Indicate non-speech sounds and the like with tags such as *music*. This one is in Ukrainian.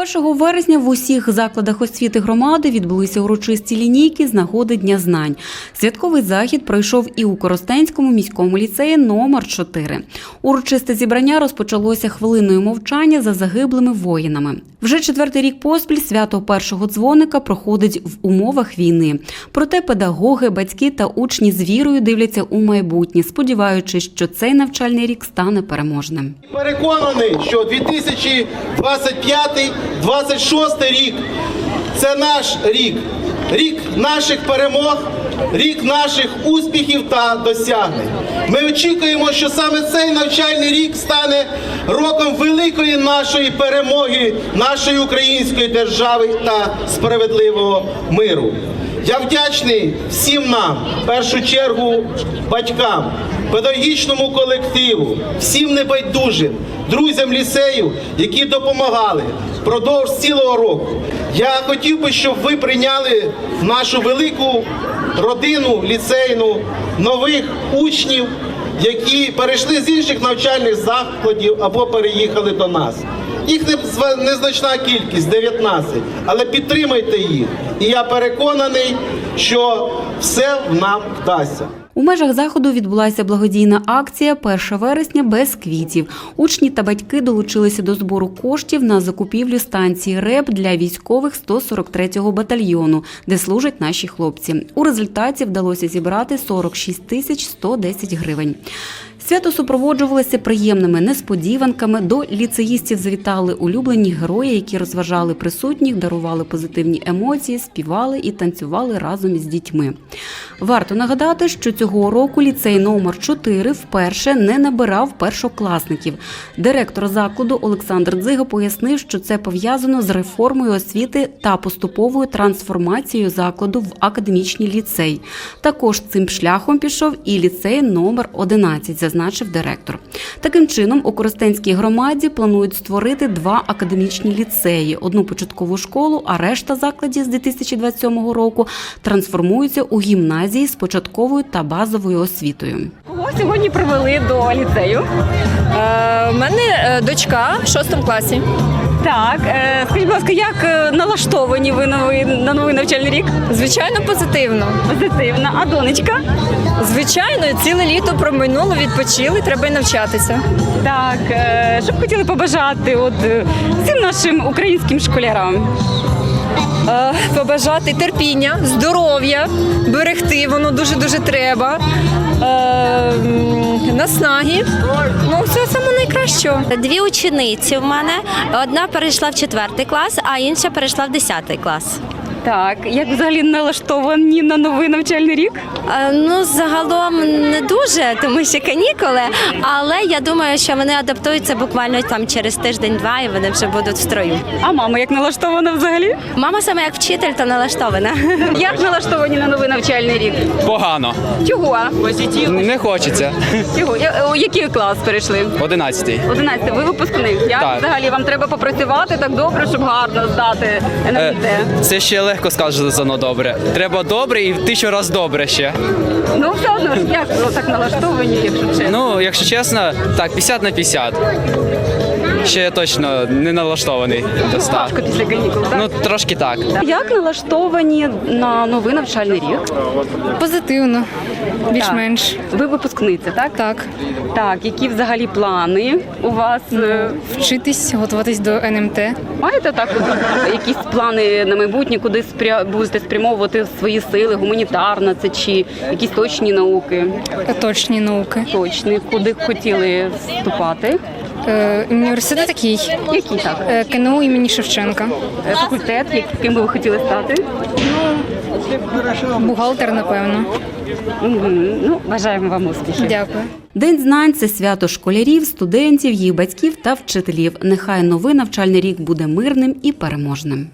1 вересня в усіх закладах освіти громади відбулися урочисті лінійки з нагоди Дня знань. Святковий захід пройшов і у Коростенському міському ліцеї номер 4 Урочисте зібрання розпочалося хвилиною мовчання за загиблими воїнами. Вже четвертий рік поспіль свято першого дзвоника проходить в умовах війни. Проте педагоги, батьки та учні з вірою дивляться у майбутнє, сподіваючись, що цей навчальний рік стане переможним. Переконаний, що 2025-26 рік це наш рік, рік наших перемог, рік наших успіхів та досягнень. Ми очікуємо, що саме цей навчальний рік стане роком великої нашої перемоги, нашої української держави та справедливого миру. Я вдячний всім нам, в першу чергу батькам, педагогічному колективу, всім небайдужим, друзям ліцею, які допомагали впродовж цілого року. Я хотів би, щоб ви прийняли нашу велику родину ліцейну нових учнів, які перейшли з інших навчальних закладів або переїхали до нас. Їх незначна кількість 19, але підтримайте їх. І я переконаний, що все нам вдасться. У межах заходу відбулася благодійна акція 1 вересня без квітів. Учні та батьки долучилися до збору коштів на закупівлю станції РЕП для військових 143-го батальйону, де служать наші хлопці. У результаті вдалося зібрати 46 тисяч 110 гривень. Свято супроводжувалося приємними несподіванками. До ліцеїстів завітали улюблені герої, які розважали присутніх, дарували позитивні емоції, співали і танцювали разом із дітьми. Варто нагадати, що цього року ліцей номер 4 вперше не набирав першокласників. Директор закладу Олександр Дзига пояснив, що це пов'язано з реформою освіти та поступовою трансформацією закладу в академічний ліцей. Також цим шляхом пішов і ліцей номер 11, зазначив директор. Таким чином, у Коростенській громаді планують створити два академічні ліцеї: одну початкову школу, а решта закладів з 2027 року трансформуються у гімназії з початковою та базовою освітою. Кого сьогодні привели до ліцею? Е, У мене е, дочка в шостому класі. Так, е, скажіть, будь ласка, як е, налаштовані ви новий, на новий навчальний рік? Звичайно, позитивно. Позитивно. А донечка? Звичайно, ціле літо проминуло, відпочили, треба й навчатися. Так, е, що б хотіли побажати от, е, всім нашим українським школярам? Е, Побажати терпіння, здоров'я, берегти, воно дуже-дуже треба. Е, м, Наснаги. Ну, все саме найкращого. Дві учениці в мене. Одна перейшла в четвертий клас, а інша перейшла в десятий клас. Так, як взагалі налаштовані на новий навчальний рік? Е, Ну, загалом не дуже, тому що канікули, але я думаю, що вони адаптуються буквально там через тиждень-два і вони вже будуть в строю. А мама як налаштована взагалі? Мама саме як вчитель, то налаштована. *laughs* Як налаштовані на новий навчальний рік? Погано. Чого? Не хочеться. Чого? У який клас перейшли? Одинадцятий. 11. Ви випускник. Як Так. взагалі вам треба попрацювати так добре, щоб гарно здати Е, НМТ? Це ще легко сказано добре. Треба добре і тисячу раз добре ще. Ну все одно як так налаштовані, якщо чесно. Ну, якщо чесно, так, 50 на 50. Ще точно не налаштований до 100. Важко після канікул, так? Ну, трошки так. Як налаштовані на новий навчальний рік? Позитивно, більш-менш. Ви випускниця, так? Так, Так, які взагалі плани у вас? е, вчитись, готуватись до НМТ. Маєте так от якісь плани на майбутнє, куди спря... будете спрямовувати свої сили, гуманітарна це чи якісь точні науки? Точні науки. Точні, куди хотіли вступати? Е, університет такий. Який так? Е, КНУ імені Шевченка. Е, Факультет, яким би ви хотіли стати? Бухгалтер, напевно. Мгм. Ну, бажаємо вам успіхів. Дякую. День знань це свято школярів, студентів, їх батьків та вчителів. Нехай новий навчальний рік буде мирним і переможним.